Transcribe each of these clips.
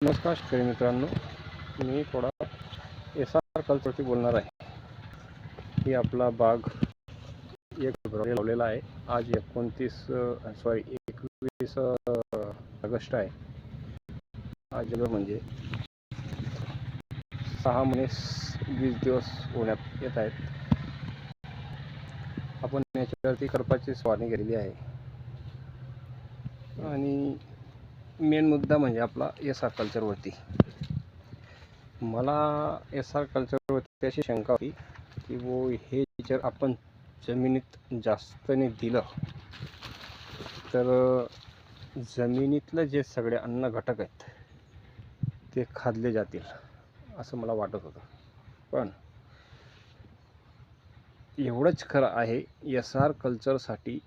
नमस्कार शेतकरी मित्रांनो मी थोडा एस आर कल्चरवरती बोलणार आहे. ही आपला बाग एक फेब्रुवारी लावलेला आहे. आज एकोणतीस सॉरी एकवीस ऑगस्ट आहे. आज म्हणजे सहा महिने वीस दिवस होण्यात येत आहेत. आपण याच्यावरती करपाची स्वारणी केलेली आहे. आणि मेन मुद्दा म्हणजे आपला एस आर कल्चरवरती मला एस आर कल्चरवरती अशी शंका होती की वो हे जर आपण जमिनीत जास्तने दिलं तर जमिनीतलं जे सगळे अन्न घटक आहेत ते खाल्ले जातील असं मला वाटत होतं. पण एवढंच खरं आहे एस आर कल्चरसाठी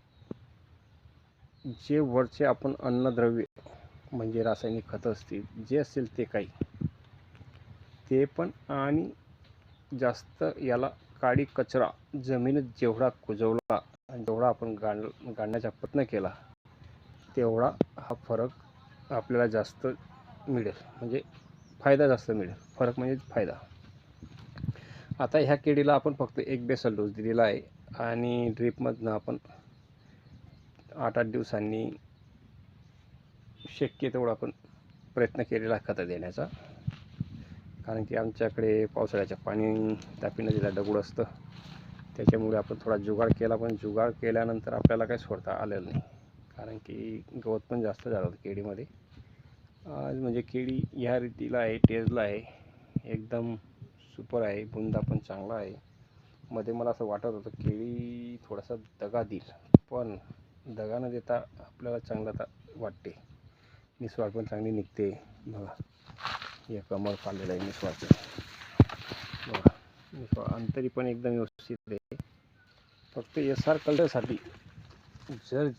जे वरचे आपण अन्नद्रव्य म्हणजे रासायनिक खतं असतील जे असेल ते काही. ते पण आणि जास्त याला काडी कचरा जमिनीत जेवढा कुजवला आणि जेवढा आपण गाण गाडण्याचा प्रयत्न केला तेवढा हा फरक आपल्याला जास्त मिळेल. म्हणजे फायदा जास्त मिळेल. फरक म्हणजे फायदा. आता ह्या केळीला आपण फक्त एक बेसल डोस दिलेला आहे आणि ड्रीपमधनं आपण आठ आठ दिवसांनी शक्य तेवढा आपण प्रयत्न केलेला खतं देण्याचा. कारण की आमच्याकडे पावसाळ्याच्या पाणी तापी नदीला दगड असतं. त्याच्यामुळे आपण थोडा जुगाड केला पण जुगाड केल्यानंतर आपल्याला काही सोडता आलेलं नाही. कारण की गवत पण जास्त झालं होतं केळीमध्ये. आज म्हणजे केळी ह्या रीतीला आहे टेजला आहे. एकदम सुपर आहे बुंदा पण चांगला आहे. मध्ये मला असं वाटत होतं केळी थोडासा दगा देईल पण दगा न देता आपल्याला चांगलं वाटते. निस्वार पण चांगली निघते. बघा. हे कमळ काढलेलं आहे निस्वारचं बघा. निस्वार अंतरी पण एकदम व्यवस्थित आहे. फक्त एस आर कलरसाठी जर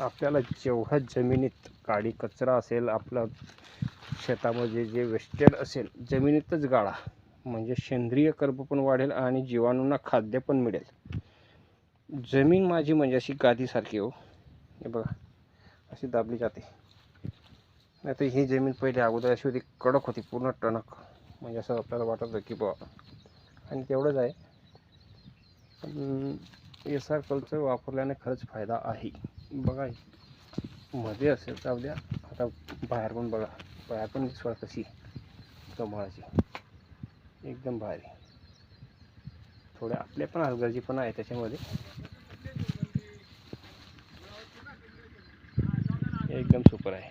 आपल्याला जेवढ्या जमिनीत काडी कचरा असेल आपलं शेतामध्ये जे वेस्टेड असेल जमिनीतच गाळा. म्हणजे सेंद्रिय कर्ब पण वाढेल आणि जीवाणूंना खाद्य पण मिळेल. जमीन माझी म्हणजे अशी गादीसारखी हो. हे बघा. अशी दाबली जाते. नाही तर ही जमीन पहिले अगोदर अशी होती कडक होती पूर्ण टणक. म्हणजे असं आपल्याला वाटत होतं की बा आणि तेवढंच आहे. पण एस आर कल्चर वापरल्याने खरंच फायदा आहे. बघा मध्ये असेल तर उद्या आता बाहेर पण बघा बाहेर पण दिसवा कशी कमळाची. एकदम भारी. थोड्या आपल्या पण हलगर्जी पण आहे त्याच्यामध्ये. एकदम सुपर आहे.